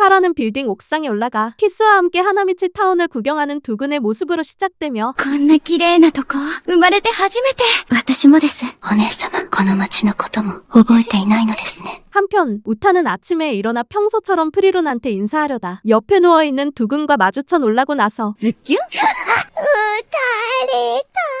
폭발하는 빌딩 옥상에 올라가 키스와 함께 하나미치 타운을 구경하는 두근의 모습으로 시작되며 こんな綺麗なとこ、生まれて初めて。私もです。お姉様、この町のことも覚えていないのですね。 한편 우타는 아침에 일어나 평소처럼 프리룬한테 인사하려다 옆에 누워있는 두근과 마주쳐 놀라고 나서 ズッキュン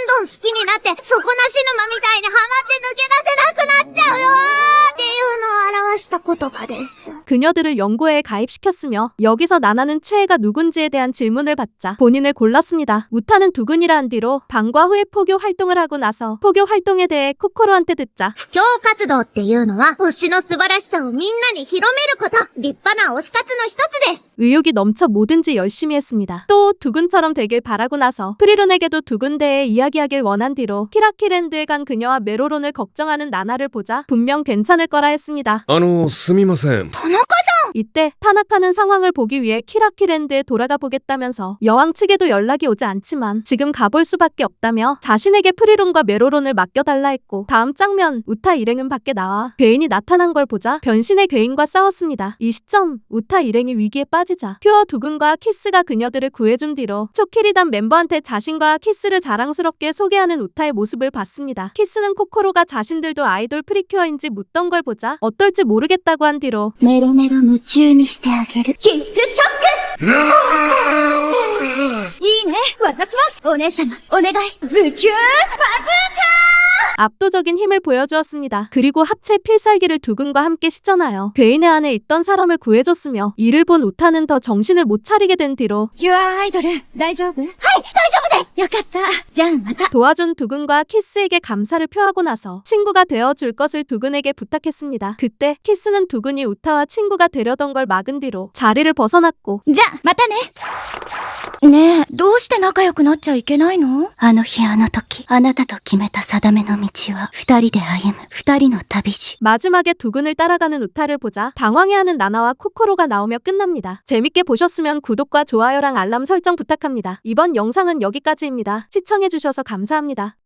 どん好きになって、 葉です。 그녀들을 연구회에 가입시켰으며 여기서 나나는 최애가 누군지에 대한 질문을 받자 본인을 골랐습니다. 우타는 두근이라 한 뒤로 방과 후에 포교 활동을 하고 나서 포교 활동에 대해 코코로한테 듣자 布教活動っていうのは、推しの素晴らしさをみんなに広めること。立派な推し活の一つです。 의욕이 넘쳐 뭐든지 열심히 했습니다. 또 두근처럼 되길 바라고 나서 프리론에게도 두근대에 이야기하길 원한 뒤로 키라키랜드에 간 그녀와 메로론을 걱정하는 나나를 보자 분명 괜찮을 거라 했습니다. あの、すみません。 田中 이때 탄압하는 상황을 보기 위해 키라키랜드에 돌아가 보겠다면서 여왕 측에도 연락이 오지 않지만 지금 가볼 수밖에 없다며 자신에게 프리론과 메로론을 맡겨달라 했고 다음 장면 우타 일행은 밖에 나와 괴인이 나타난 걸 보자 변신의 괴인과 싸웠습니다. 이 시점 우타 일행이 위기에 빠지자 퓨어 두근과 키스가 그녀들을 구해준 뒤로 초키리단 멤버한테 자신과 키스를 자랑스럽게 소개하는 우타의 모습을 봤습니다. 키스는 코코로가 자신들도 아이돌 프리큐어인지 묻던 걸 보자 어떨지 모르겠다고 한 뒤로 메로메로 夢中にしてあげる。キックショック！いいね。私もお姉様、お願い。ズキュン 압도적인 힘을 보여주었습니다. 그리고 합체 필살기를 두근과 함께 시전하여 괴인의 안에 있던 사람을 구해줬으며 이를 본 우타는 더 정신을 못 차리게 된 뒤로 유아 아이돌을 나이저브 하이 다이저브 데스 역같다. 장마다. 도와준 두근과 키스에게 감사를 표하고 나서 친구가 되어줄 것을 두근에게 부탁했습니다. 그때 키스는 두근이 우타와 친구가 되려던 걸 막은 뒤로 자리를 벗어났고 자 맞다네 ねえ、どうして仲良くなっちゃいけないのあの日あの時、あなたと決めた定めの道は、二人で歩む、二人の旅路。 마지막에 두근을 따라가는 우타를 보자 당황해하는 나나와 코코로가 나오며 끝납니다. 재밌게 보셨으면 구독과 좋아요랑 알람 설정 부탁합니다. 이번 영상은 여기까지입니다. 시청해주셔서 감사합니다.